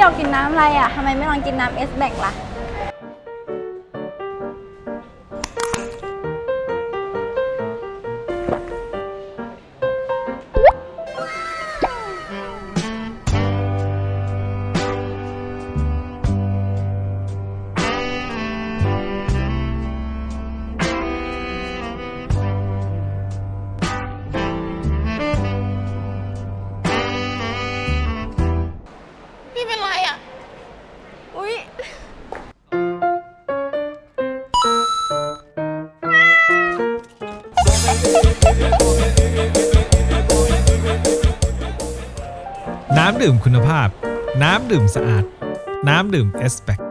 ี่อยากกินน้ำอะไรอะทำไมไม่ลองกินน้ำเอสแบกล่ะ น้ำดื่มคุณภาพ น้ำดื่มสะอาด น้ำดื่มเอสเปก